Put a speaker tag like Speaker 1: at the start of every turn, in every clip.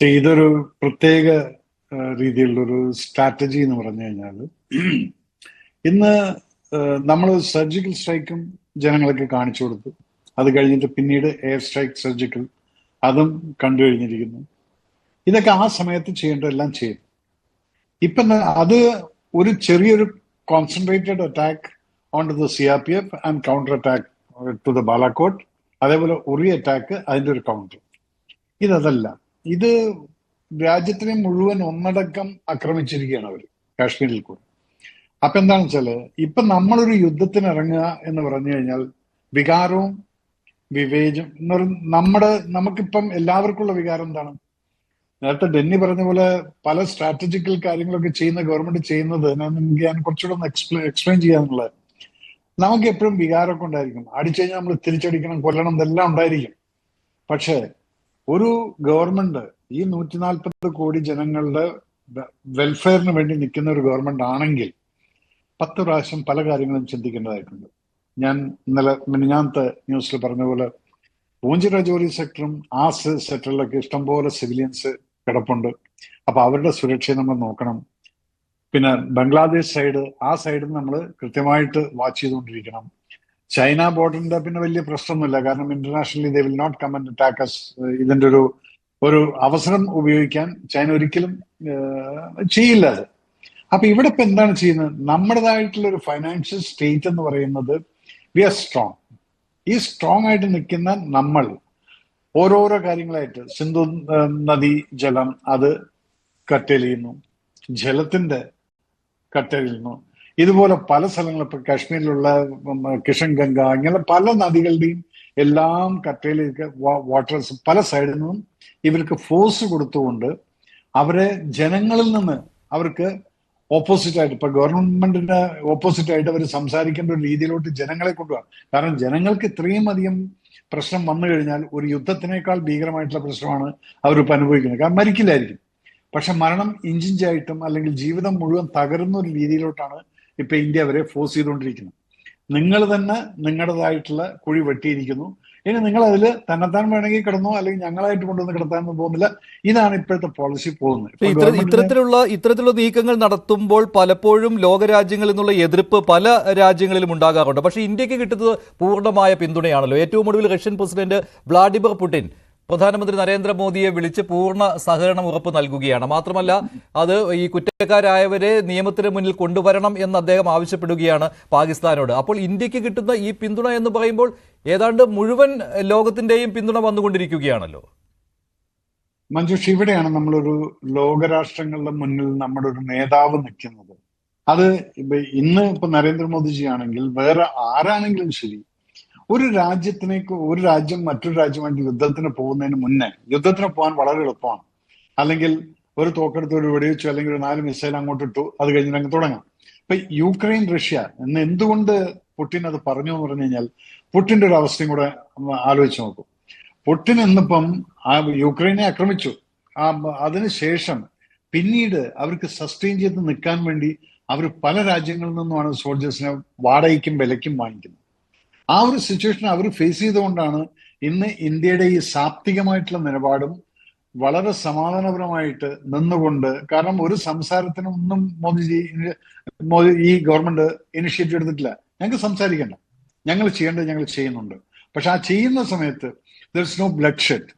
Speaker 1: ഇതൊരു പ്രത്യേക രീതിയിലുള്ളൊരു സ്ട്രാറ്റജി എന്ന് പറഞ്ഞു കഴിഞ്ഞാൽ ഇന്ന് നമ്മൾ സർജിക്കൽ സ്ട്രൈക്കും ജനങ്ങൾക്ക് കാണിച്ചു കൊടുത്തു. അത് കഴിഞ്ഞിട്ട് പിന്നീട് എയർ സ്ട്രൈക്ക് സർജിക്കൽ അതും കണ്ടു കഴിഞ്ഞിരിക്കുന്നു. ഇതൊക്കെ ആ സമയത്ത് ചെയ്യേണ്ടതെല്ലാം ചെയ്തു. ഇപ്പൊ അത് ഒരു ചെറിയൊരു concentrated attack on to the C R P F and counter attack to the Balakot അതേപോലെ ഉറി അറ്റാക്ക് അതിന്റെ ഒരു കൗണ്ടർ ഇതല്ല ഇത് രാജ്യത്തിനെ മുഴുവൻ ഒന്നടക്കം ആക്രമിച്ചിരിക്കുകയാണ് അവർ കാശ്മീരിൽ കൂടെ. അപ്പൊ എന്താണെന്ന് വെച്ചാൽ ഇപ്പൊ നമ്മളൊരു യുദ്ധത്തിന് ഇറങ്ങുക എന്ന് പറഞ്ഞു കഴിഞ്ഞാൽ വികാരവും വിവേചം എന്ന് പറയുന്ന നമ്മുടെ നമുക്കിപ്പം എല്ലാവർക്കുള്ള വികാരം എന്താണ്? നേരത്തെ ഡെന്നി പറഞ്ഞ പോലെ പല സ്ട്രാറ്റജിക്കൽ കാര്യങ്ങളൊക്കെ ചെയ്യുന്ന ഗവൺമെന്റ് ചെയ്യുന്നത് ഞാൻ കുറച്ചുകൂടെ ഒന്ന് എക്സ്പ്ലെ എക്സ്പ്ലെയിൻ ചെയ്യാന്നുള്ളത്. നമുക്ക് എപ്പോഴും വികാരമൊക്കെ ഉണ്ടായിരിക്കും. അടിച്ചു കഴിഞ്ഞാൽ നമ്മൾ തിരിച്ചടിക്കണം കൊല്ലണം ഇതെല്ലാം ഉണ്ടായിരിക്കും. പക്ഷേ ഒരു ഗവൺമെന്റ് ഈ നൂറ്റി നാൽപ്പത് കോടി ജനങ്ങളുടെ വെൽഫെയറിന് വേണ്ടി നിൽക്കുന്ന ഒരു ഗവൺമെന്റ് ആണെങ്കിൽ പത്ത് പ്രാവശ്യം പല കാര്യങ്ങളും ചിന്തിക്കേണ്ടതായിട്ടുണ്ട്. ഞാൻ ഇന്നലെ മിനിഞ്ഞാന്ത് ന്യൂസിൽ പറഞ്ഞ പോലെ പൂഞ്ചിറ ജോലി സെക്ടറും ആ സെക്ടറിലൊക്കെ ഇഷ്ടംപോലെ സിവിലിയൻസ് കിടപ്പുണ്ട്. അപ്പൊ അവരുടെ സുരക്ഷയെ നമ്മൾ നോക്കണം. പിന്നെ ബംഗ്ലാദേശ് സൈഡ് ആ സൈഡിൽ നമ്മൾ കൃത്യമായിട്ട് വാച്ച് ചെയ്തുകൊണ്ടിരിക്കണം. ചൈന ബോർഡറിന്റെ പിന്നെ വലിയ പ്രശ്നമൊന്നുമില്ല. കാരണം internationally they will not come and attack us ഇതിന്റെ ഒരു ഒരു അവസരം ഉപയോഗിക്കാൻ ചൈന ഒരിക്കലും ചെയ്യില്ല അത്. അപ്പൊ ഇവിടെ ഇപ്പൊ എന്താണ് ചെയ്യുന്നത്? നമ്മുടേതായിട്ടുള്ള ഒരു ഫൈനാൻഷ്യൽ സ്റ്റേറ്റ് എന്ന് പറയുന്നത് വി ആർ സ്ട്രോങ് ഈ സ്ട്രോങ് ആയിട്ട് നിൽക്കുന്ന നമ്മൾ ഓരോരോ കാര്യങ്ങളായിട്ട് സിന്ധു നദി ജലം അത് കട്ടലിയുന്നു ജലത്തിന്റെ കട്ടെലിയുന്നു ഇതുപോലെ പല സ്ഥലങ്ങളും ഇപ്പൊ കാശ്മീരിലുള്ള കിഷൻ ഗംഗ ഇങ്ങനെ പല നദികളുടെയും എല്ലാം കട്ടയിലേക്ക് വാട്ടേഴ്സ് പല സൈഡിൽ നിന്നും ഇവർക്ക് ഫോഴ്സ് കൊടുത്തുകൊണ്ട് അവരെ ജനങ്ങളിൽ നിന്ന് അവർക്ക് ഓപ്പോസിറ്റ് ആയിട്ട് ഇപ്പൊ ഗവൺമെന്റിന് ഓപ്പോസിറ്റ് ആയിട്ട് അവർ സംസാരിക്കേണ്ട ഒരു രീതിയിലോട്ട് ജനങ്ങളെ കൊണ്ടുപോകാം കാരണം ജനങ്ങൾക്ക് ഇത്രയും അധികം പ്രശ്നം വന്നു കഴിഞ്ഞാൽ ഒരു യുദ്ധത്തിനേക്കാൾ ഭീകരമായിട്ടുള്ള പ്രശ്നമാണ് അവരിപ്പോൾ അനുഭവിക്കുന്നത്. കാരണം മരിക്കില്ലായിരിക്കും. പക്ഷെ മരണം ഇഞ്ചിഞ്ചായിട്ടും അല്ലെങ്കിൽ ജീവിതം മുഴുവൻ തകരുന്ന ഒരു രീതിയിലോട്ടാണ് ഇപ്പൊ ഇന്ത്യ അവരെ ഫോഴ്സ് ചെയ്തുകൊണ്ടിരിക്കുന്നത് നിങ്ങൾ തന്നെ നിങ്ങളുടേതായിട്ടുള്ള കുഴി വെട്ടിയിരിക്കുന്നു. ഇനി നിങ്ങൾ അതിൽ തന്നെത്താൻ വേണമെങ്കിൽ കിടന്നോ അല്ലെങ്കിൽ ഞങ്ങളായിട്ട് കൊണ്ടുവന്ന് കിടത്താനൊന്നും പോകുന്നില്ല. ഇതാണ് ഇപ്പോഴത്തെ പോളിസി പോകുന്നത്.
Speaker 2: ഇത്തരത്തിലുള്ള ഇത്തരത്തിലുള്ള നീക്കങ്ങൾ നടത്തുമ്പോൾ പലപ്പോഴും ലോകരാജ്യങ്ങളിൽ നിന്നുള്ള എതിർപ്പ് പല രാജ്യങ്ങളിലും ഉണ്ടാകാറുണ്ട്. പക്ഷേ ഇന്ത്യയ്ക്ക് കിട്ടുന്നത് പൂർണമായ പിന്തുണയാണല്ലോ. ഏറ്റവും ഒടുവിൽ റഷ്യൻ പ്രസിഡന്റ് വ്ളാഡിമിർ പുടിൻ പ്രധാനമന്ത്രി നരേന്ദ്രമോദിയെ വിളിച്ച് പൂർണ സഹകരണം ഉറപ്പ് നൽകുകയാണ്. മാത്രമല്ല അത് ഈ കുറ്റക്കാരായവരെ നിയമത്തിന് മുന്നിൽ കൊണ്ടുവരണം എന്ന് അദ്ദേഹം ആവശ്യപ്പെടുകയാണ് പാകിസ്ഥാനോട്. അപ്പോൾ ഇന്ത്യയ്ക്ക് കിട്ടുന്ന ഈ പിന്തുണ എന്ന് പറയുമ്പോൾ ഏതാണ്ട് മുഴുവൻ ലോകത്തിന്റെയും പിന്തുണ വന്നുകൊണ്ടിരിക്കുകയാണല്ലോ.
Speaker 1: മഞ്ജുഷ് ഇവിടെയാണ് നമ്മളൊരു ലോകരാഷ്ട്രങ്ങളുടെ മുന്നിൽ നമ്മുടെ ഒരു നേതാവ് നിൽക്കുന്നത്. അത് ഇന്ന് ഇപ്പൊ നരേന്ദ്രമോദിജി ആണെങ്കിൽ വേറെ ആരാണെങ്കിലും ശരി ഒരു രാജ്യത്തിനേക്ക് ഒരു രാജ്യം മറ്റൊരു രാജ്യമായിട്ട് യുദ്ധത്തിന് പോകുന്നതിന് മുന്നേ യുദ്ധത്തിന് പോകാൻ വളരെ എളുപ്പമാണ്. അല്ലെങ്കിൽ ഒരു തോക്കെടുത്ത് ഒരു വെടിവെച്ചു അല്ലെങ്കിൽ ഒരു നാല് മിസൈൽ അങ്ങോട്ട് ഇട്ടു അത് കഴിഞ്ഞിട്ട് അങ്ങ് തുടങ്ങാം. ഇപ്പൊ യുക്രൈൻ റഷ്യ എന്ന് എന്തുകൊണ്ട് പുടിൻ അത് പറഞ്ഞു എന്ന് പറഞ്ഞു കഴിഞ്ഞാൽ പുട്ടിന്റെ ഒരു അവസ്ഥയും കൂടെ ആലോചിച്ച് നോക്കും. പുട്ടിൻ എന്നിപ്പം ആ യുക്രൈനെ ആക്രമിച്ചു. ആ അതിനുശേഷം പിന്നീട് അവർക്ക് സസ്റ്റെയിൻ ചെയ്ത് നിൽക്കാൻ വേണ്ടി അവർ പല രാജ്യങ്ങളിൽ നിന്നുമാണ് സോൾജേഴ്സിനെ വാടകയ്ക്കും വിലയ്ക്കും വാങ്ങിക്കുന്നത്. ആ ഒരു സിറ്റുവേഷൻ അവർ ഫേസ് ചെയ്തുകൊണ്ടാണ് ഇന്ന് ഇന്ത്യയുടെ ഈ സാപ്തികമായിട്ടുള്ള നിലപാടും വളരെ സമാധാനപരമായിട്ട് നിന്നുകൊണ്ട് കാരണം ഒരു സംസാരത്തിനും ഒന്നും മോദിജി മോദി ഈ ഗവൺമെന്റ് ഇനിഷ്യേറ്റീവ് എടുത്തിട്ടില്ല. ഞങ്ങൾക്ക് സംസാരിക്കണ്ട. ഞങ്ങൾ ചെയ്യേണ്ടത് ഞങ്ങൾ ചെയ്യുന്നുണ്ട്. പക്ഷെ ആ ചെയ്യുന്ന സമയത്ത് ദർസ് നോ ബ്ലഡ് ഷെഡ്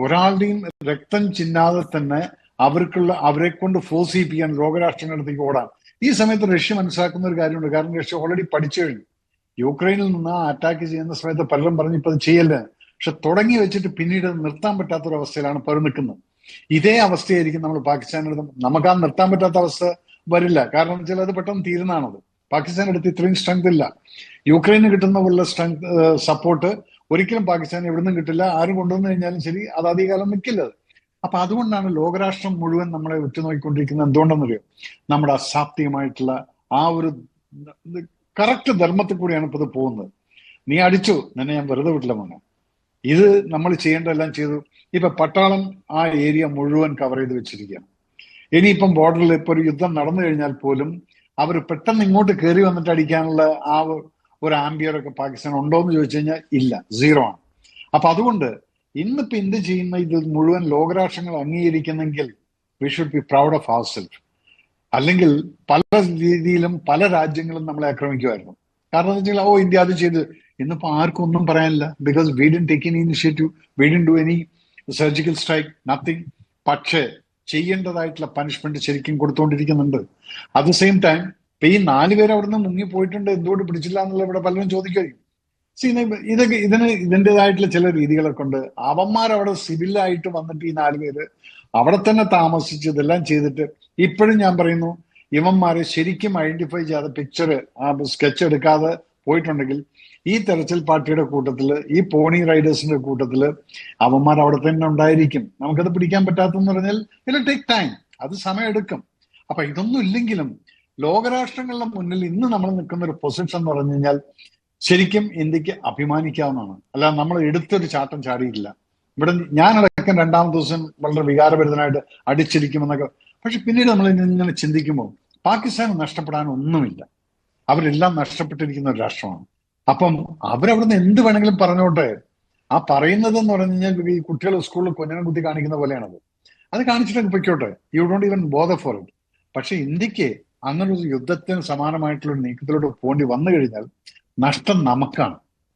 Speaker 1: ഒരാളുടെയും രക്തം ചിന്നാതെ തന്നെ അവർക്കുള്ള അവരെ കൊണ്ട് ഫോഴ്സ് ചെയ്യിപ്പിക്കാൻ ലോകരാഷ്ട്രങ്ങളുടെ അടുത്തേക്ക് ഓടാം. ഈ സമയത്ത് റഷ്യ മനസ്സിലാക്കുന്ന ഒരു കാര്യമുണ്ട്. കാരണം റഷ്യ ഓൾറെഡി പഠിച്ചു കഴിഞ്ഞു. യുക്രൈനിൽ നിന്ന് അറ്റാക്ക് ചെയ്യുന്ന സമയത്ത് പലരും പറഞ്ഞു ഇപ്പൊ അത് ചെയ്യല്ലേ. പക്ഷെ തുടങ്ങി വെച്ചിട്ട് പിന്നീട് നിർത്താൻ പറ്റാത്ത ഒരു അവസ്ഥയിലാണ് പല നിൽക്കുന്നത്. ഇതേ അവസ്ഥയായിരിക്കും നമ്മൾ പാകിസ്ഥാനെടുത്ത് നമുക്ക് ആ നിർത്താൻ പറ്റാത്ത അവസ്ഥ വരില്ല. കാരണം വെച്ചാൽ അത് പെട്ടെന്ന് തീരുന്നതാണത്. പാകിസ്ഥാൻ എടുത്ത് ഇത്രയും സ്ട്രെങ്ത് ഇല്ല. യുക്രൈന് കിട്ടുന്ന പോലുള്ള സ്ട്രെങ്ത് സപ്പോർട്ട് ഒരിക്കലും പാകിസ്ഥാൻ എവിടുന്നും കിട്ടില്ല. ആരും കൊണ്ടുവന്നു കഴിഞ്ഞാലും ശരി അത് അധികകാലം നിൽക്കില്ല. അത് അപ്പൊ അതുകൊണ്ടാണ് ലോകരാഷ്ട്രം മുഴുവൻ നമ്മളെ ഉറ്റുനോക്കിക്കൊണ്ടിരിക്കുന്നത്. എന്തുകൊണ്ടെന്നറിയോ? നമ്മുടെ അസാപ്തികമായിട്ടുള്ള ആ ഒരു കറക്റ്റ് ധർമ്മത്തിൽ കൂടിയാണ് ഇപ്പോൾ ഇത് പോകുന്നത്. നീ അടിച്ചു നിന്നെ ഞാൻ വെറുതെ വിട്ടില്ല മോനെ. ഇത് നമ്മൾ ചെയ്യേണ്ടതെല്ലാം ചെയ്തു. ഇപ്പൊ പട്ടാളം ആ ഏരിയ മുഴുവൻ കവർ ചെയ്ത് വെച്ചിരിക്കുകയാണ്. ഇനിയിപ്പം ബോർഡറിൽ ഇപ്പൊ ഒരു യുദ്ധം നടന്നു കഴിഞ്ഞാൽ പോലും അവർ പെട്ടെന്ന് ഇങ്ങോട്ട് കയറി വന്നിട്ട് അടിക്കാനുള്ള ആ ഒരു ആംബിയർ ഒക്കെ പാകിസ്ഥാൻ ഉണ്ടോ എന്ന് ചോദിച്ചു കഴിഞ്ഞാൽ ഇല്ല സീറോ ആണ്. അപ്പൊ അതുകൊണ്ട് ഇന്നിപ്പോ എന്ത് ചെയ്യുന്ന ഇത് മുഴുവൻ ലോകരാഷ്ട്രങ്ങൾ അംഗീകരിക്കുന്നെങ്കിൽ we should be proud of our self അല്ലെങ്കിൽ പല രീതിയിലും പല രാജ്യങ്ങളും നമ്മളെ ആക്രമിക്കുമായിരുന്നു. കാരണം എന്ന് വെച്ചാൽ ഓ ഇന്ത്യ അത് ചെയ്ത്. ഇന്നിപ്പോ ആർക്കും ഒന്നും പറയാനില്ല. Because we didn't take any initiative we didn't do any surgical strike nothing പക്ഷേ ചെയ്യേണ്ടതായിട്ടുള്ള പനിഷ്മെന്റ് ശരിക്കും കൊടുത്തുകൊണ്ടിരിക്കുന്നുണ്ട് അറ്റ് ദ സെയിം ടൈം ഇപ്പൊ ഈ നാല് പേര് അവിടുന്ന് മുങ്ങി പോയിട്ടുണ്ട് എന്തുകൊണ്ട് പിടിച്ചില്ല എന്നുള്ള ഇവിടെ പലരും ചോദിക്കുകയും ഇതൊക്കെ ഇതിന് ഇതിന്റെതായിട്ടുള്ള ചില രീതികളൊക്കെ ഉണ്ട് അവന്മാരവിടെ സിവിലായിട്ട് വന്നിട്ട് ഈ നാലുപേര് അവിടെ തന്നെ താമസിച്ച് ഇതെല്ലാം ചെയ്തിട്ട് ഇപ്പോഴും ഞാൻ പറയുന്നു ഇവന്മാരെ ശരിക്കും ഐഡന്റിഫൈ ചെയ്ത പിക്ചർ ആ സ്കെച്ച് എടുക്കാതെ പോയിട്ടുണ്ടെങ്കിൽ ഈ തെരച്ചിൽ പാർട്ടിയുടെ കൂട്ടത്തിൽ ഈ പോണി റൈഡേഴ്സിന്റെ കൂട്ടത്തിൽ അവന്മാർ അവിടെ തന്നെ ഉണ്ടായിരിക്കും. നമുക്കത് പിടിക്കാൻ പറ്റാത്തെന്ന് പറഞ്ഞാൽ ഇല്ല ടേക്ക് ടൈം അത് സമയമെടുക്കും. അപ്പൊ ഇതൊന്നും ഇല്ലെങ്കിലും ലോകരാഷ്ട്രങ്ങളുടെ മുന്നിൽ ഇന്ന് നമ്മൾ നിൽക്കുന്ന ഒരു പൊസിഷൻ എന്ന് പറഞ്ഞു കഴിഞ്ഞാൽ ശരിക്കും ഇന്ത്യയ്ക്ക് അഭിമാനിക്കാവുന്നതാണ്. അല്ല നമ്മൾ എടുത്തൊരു ചാട്ടം ചാടിയില്ല ഇവിടെ അടക്കം രണ്ടാമത്തെ ദിവസം വളരെ വികാരഭരിതനായിട്ട് അടിച്ചിരിക്കുമെന്നൊക്കെ പക്ഷെ പിന്നീട് നമ്മൾ ഇങ്ങനെ ചിന്തിക്കുമ്പോൾ പാകിസ്ഥാൻ നഷ്ടപ്പെടാൻ ഒന്നുമില്ല അവരെല്ലാം നഷ്ടപ്പെട്ടിരിക്കുന്ന ഒരു രാഷ്ട്രമാണ്. അപ്പം അവരവിടുന്ന് എന്ത് വേണമെങ്കിലും പറഞ്ഞോട്ടെ. ആ പറയുന്നത് എന്ന് പറഞ്ഞു കഴിഞ്ഞാൽ ഈ കുട്ടികൾ സ്കൂളിൽ കൊഞ്ഞനം കുത്തി കാണിക്കുന്ന പോലെയാണത്. അത് കാണിച്ചിട്ടൊക്കെ പൊയ്ക്കോട്ടെ. You don't even bother for it പക്ഷെ ഇന്ത്യയ്ക്ക് അങ്ങനൊരു യുദ്ധത്തിന് സമാനമായിട്ടുള്ള നീക്കത്തിലോട്ട് പോകേണ്ടി വന്നു കഴിഞ്ഞാൽ നഷ്ടം നമുക്കാണ്.